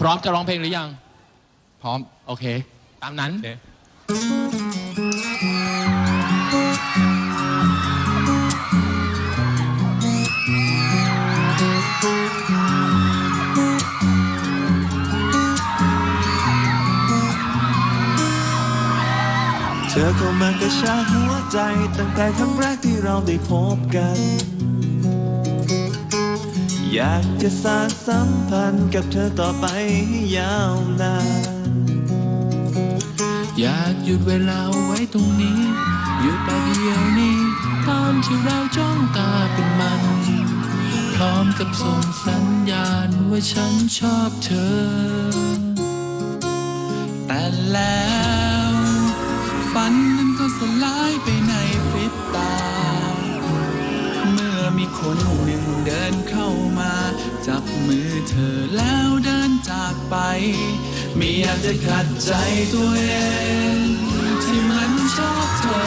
พร้อมจะร้องเพลงหรือยัง พร้อม โอเค ตามนั้นโอเคเธอเข้ามากระชากหัวใจ ตั้งแต่ครั้งแรกที่เราได้พบกัน อยากจะสานสัมพันธ์กับเธอต่อไปให้ยาวนาน อยากหยุดเวลาไว้ตรงนี้ หยุดไปเดียวนี้ ตอนที่เราจ้องตาเป็นมัน พร้อมกับส่งสัญญาณว่าฉันชอบเธอ แต่แล้ว คนหนึ่งเดินเข้ามา จับมือเธอแล้วเดินจากไป ไม่อยากจะขัดใจตัวเอง ที่มันชอบเธอ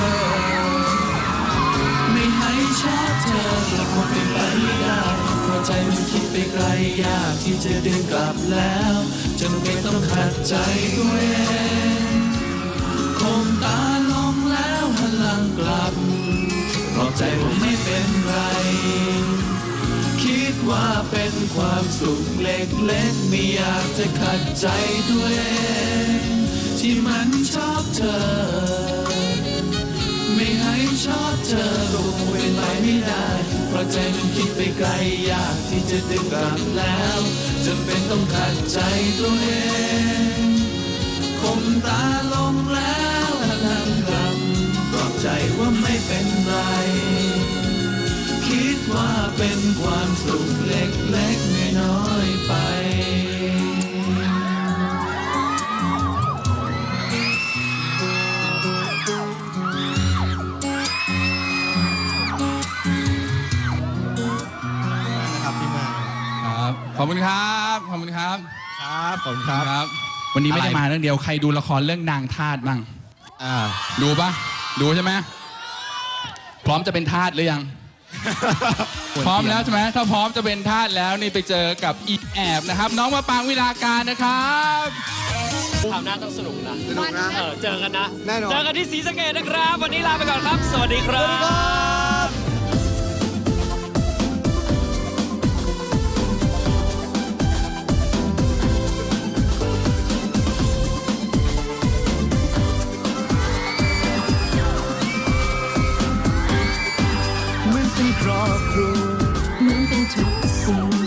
ไม่ให้ชอบเธอก็คงเป็นไปไม่ได้เพราะใจมันคิดไปไกลยากที่จะดึงกลับแล้วจนไม่ต้องขัดใจตัวเองคงตาลงแล้วหันหลังกลับเพราะใจผมไม่เป็น ว่าเป็นความสุขเล็กๆไม่อยากจะขัดใจตัวเอง ที่มันชอบเธอ ไม่ให้ชอบเธอก็คงเป็นไปไม่ได้ เพราะใจมันคิดไปไกลอยากที่จะดึงกลับแล้วจำเป็นต้องขัดใจตัวเองคมตาลงแล้วหันหลังกลับปลอบใจว่าไม่เป็นไร คิดว่าเป็นความสุขเล็กๆน้อยๆไปนะครับพี่มาครับขอบคุณครับขอบคุณครับครับผมครับครับ วันนี้ไม่ได้อะไรมาเรื่องเดียวใครดูละครเรื่องนางทาสบ้างอ่าดูปะดูใช่ไหมพร้อมจะเป็นทาสหรือยัง พร้อมแล้วใช่ไหมถ้าพร้อมจะเป็นทาสแล้วนี่ไปเจอกับอีแอบนะครับ น้องมาปางวิลาการนะครับคราวหน้าต้องสนุกนะ สนุกนะ เออเจอกันนะ แน่นอน เจอกันที่ศรีสะเกดนะครับ วันนี้ลาไปก่อนครับ สวัสดีครับ เป็นครอบครัเหมือนเป็นทุกสิ่ง